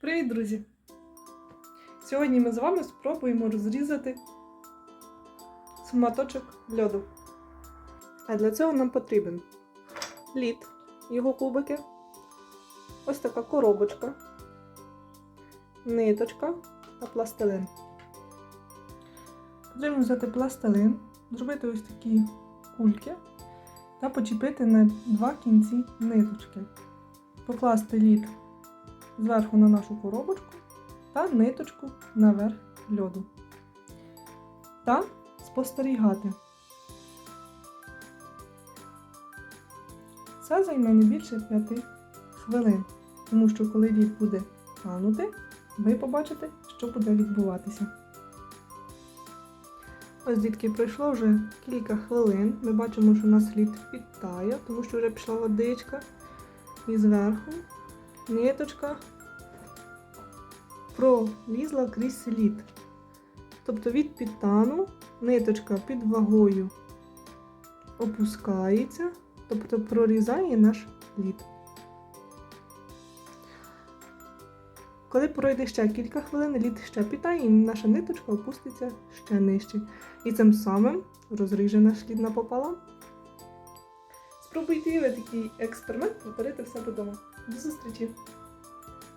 Привіт, друзі! Сьогодні ми з вами спробуємо розрізати шматочок льоду. А для цього нам потрібен лід, його кубики, ось така коробочка, ниточка та пластилин. Потрібно взяти пластилин, зробити ось такі кульки та почепити на два кінці ниточки. Покласти лід зверху на нашу коробочку та ниточку наверх льоду. Та спостерігати. Це займе не більше 5 хвилин, тому що коли лід буде танути, ви побачите, що буде відбуватися. Ось, дітки, пройшло вже кілька хвилин. Ми бачимо, що у нас лід підтає, тому що вже пішла водичка. І зверху ниточка пролізла крізь лід. Тобто від підтану ниточка під вагою опускається, тобто прорізає наш лід. Коли пройде ще кілька хвилин, лід ще підтає і наша ниточка опуститься ще нижче. І цим самим розріже наш лід напополам. Спробуйте ви такий експеримент повторити в себе вдома. До зустрічі!